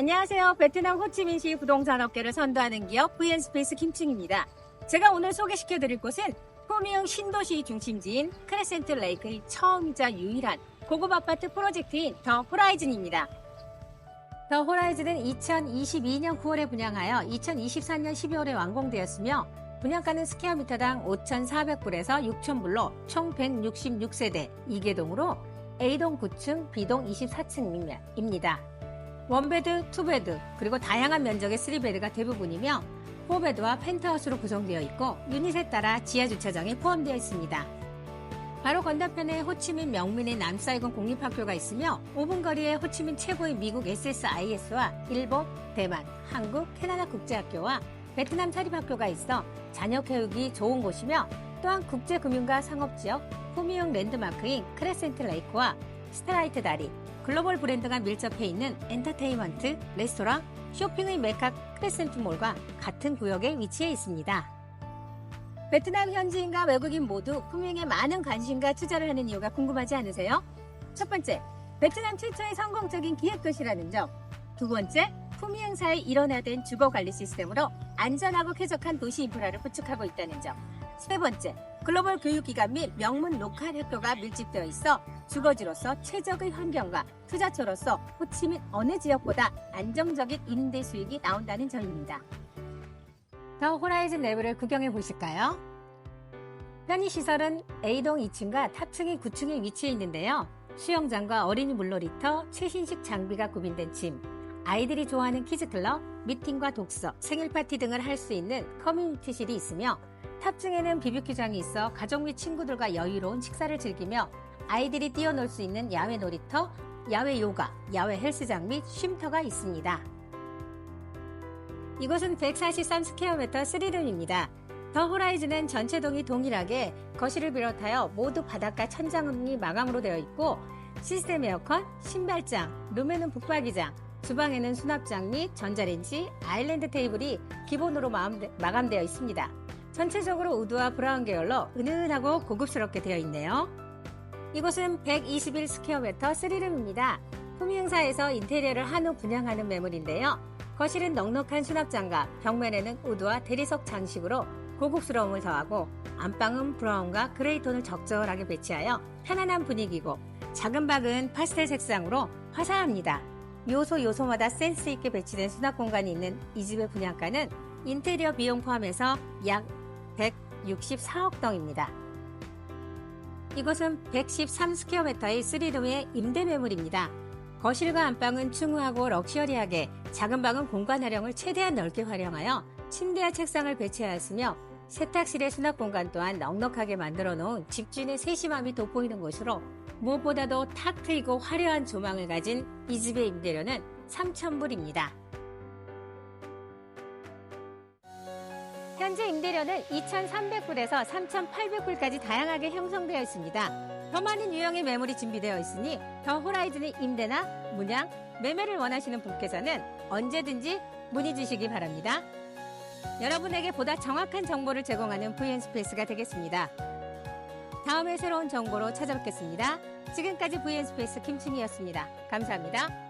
안녕하세요. 베트남 호치민시 부동산 업계를 선도하는 기업 VN스페이스 김충입니다. 제가 오늘 소개시켜 드릴 곳은 포미흥 신도시 중심지인 크레센트 레이크의 처음이자 유일한 고급 아파트 프로젝트인 더 호라이즌입니다. 더 호라이즌은 2022년 9월에 분양하여 2024년 12월에 완공되었으며 분양가는 스퀘어미터당 5,400불에서 6,000불로 총 166세대 2개동으로 A동 9층, B동 24층입니다. 원베드, 투베드, 그리고 다양한 면적의 3베드가 대부분이며 4베드와 펜트하우스로 구성되어 있고 유닛에 따라 지하 주차장이 포함되어 있습니다. 바로 건너편에 호치민 명민의 남사이건 공립학교가 있으며 5분 거리에 호치민 최고의 미국 SSIS와 일본, 대만, 한국, 캐나다 국제학교와 베트남 사립학교가 있어 자녀 교육이 좋은 곳이며 또한 국제금융과 상업지역, 후미용 랜드마크인 크레센트 레이크와 스타라이트 다리, 글로벌 브랜드 가 밀접해 있는 엔터테인먼트, 레스토랑, 쇼핑의 메카 크레센트몰과 같은 구역에 위치해 있습니다. 베트남 현지인과 외국인 모두 품행에 많은 관심과 투자를 하는 이유가 궁금하지 않으세요? 첫 번째, 베트남 최초의 성공적인 기획도시라는 점. 두 번째, 품행사에 일원화된 주거 관리 시스템으로 안전하고 쾌적한 도시 인프라를 구축하고 있다는 점. 세 번째, 글로벌 교육기관 및 명문 로컬 학교가 밀집되어 있어 주거지로서 최적의 환경과 투자처로서 호치 민 어느 지역보다 안정적인 임대 수익이 나온다는 점입니다. 더 호라이즌 내부를 구경해 보실까요? 편의시설은 A동 2층과 탑층이 9층에 위치해 있는데요. 수영장과 어린이 물놀이터, 최신식 장비가 구빈된 짐, 아이들이 좋아하는 키즈클럽, 미팅과 독서, 생일 파티 등을 할 수 있는 커뮤니티실이 있으며 탑층에는 비비큐장이 있어 가족 및 친구들과 여유로운 식사를 즐기며 아이들이 뛰어놀 수 있는 야외 놀이터, 야외 요가, 야외 헬스장 및 쉼터가 있습니다. 이곳은 143스퀘어미터 3룸입니다. 더 호라이즌은 전체 동이 동일하게 거실을 비롯하여 모두 바닥과 천장이 마감으로 되어 있고 시스템 에어컨, 신발장, 룸에는 북박이장, 주방에는 수납장 및 전자레인지, 아일랜드 테이블이 기본으로 마감되어 있습니다. 전체적으로 우드와 브라운 계열로 은은하고 고급스럽게 되어 있네요. 이곳은 121 스퀘어미터 3룸입니다. 품행사에서 인테리어를 한우 분양하는 매물인데요. 거실은 넉넉한 수납장과 벽면에는 우드와 대리석 장식으로 고급스러움을 더하고 안방은 브라운과 그레이 톤을 적절하게 배치하여 편안한 분위기고 작은 방은 파스텔 색상으로 화사합니다. 요소 요소마다 센스 있게 배치된 수납 공간이 있는 이 집의 분양가는 인테리어 비용 포함해서 약 164억 덩입니다. 이곳은 113스퀘어미터의 3룸의 임대 매물입니다. 거실과 안방은 중후하고 럭셔리하게 작은 방은 공간 활용을 최대한 넓게 활용하여 침대와 책상을 배치하였으며 세탁실의 수납 공간 또한 넉넉하게 만들어 놓은 집주인의 세심함이 돋보이는 곳으로 무엇보다도 탁 트이고 화려한 조망을 가진 이 집의 임대료는 3,000불입니다. 현재 임대료는 2,300불에서 3,800불까지 다양하게 형성되어 있습니다. 더 많은 유형의 매물이 준비되어 있으니 더 호라이즌의 임대나 문양, 매매를 원하시는 분께서는 언제든지 문의 주시기 바랍니다. 여러분에게 보다 정확한 정보를 제공하는 VN스페이스가 되겠습니다. 다음에 새로운 정보로 찾아뵙겠습니다. 지금까지 VN스페이스 김충이었습니다. 감사합니다.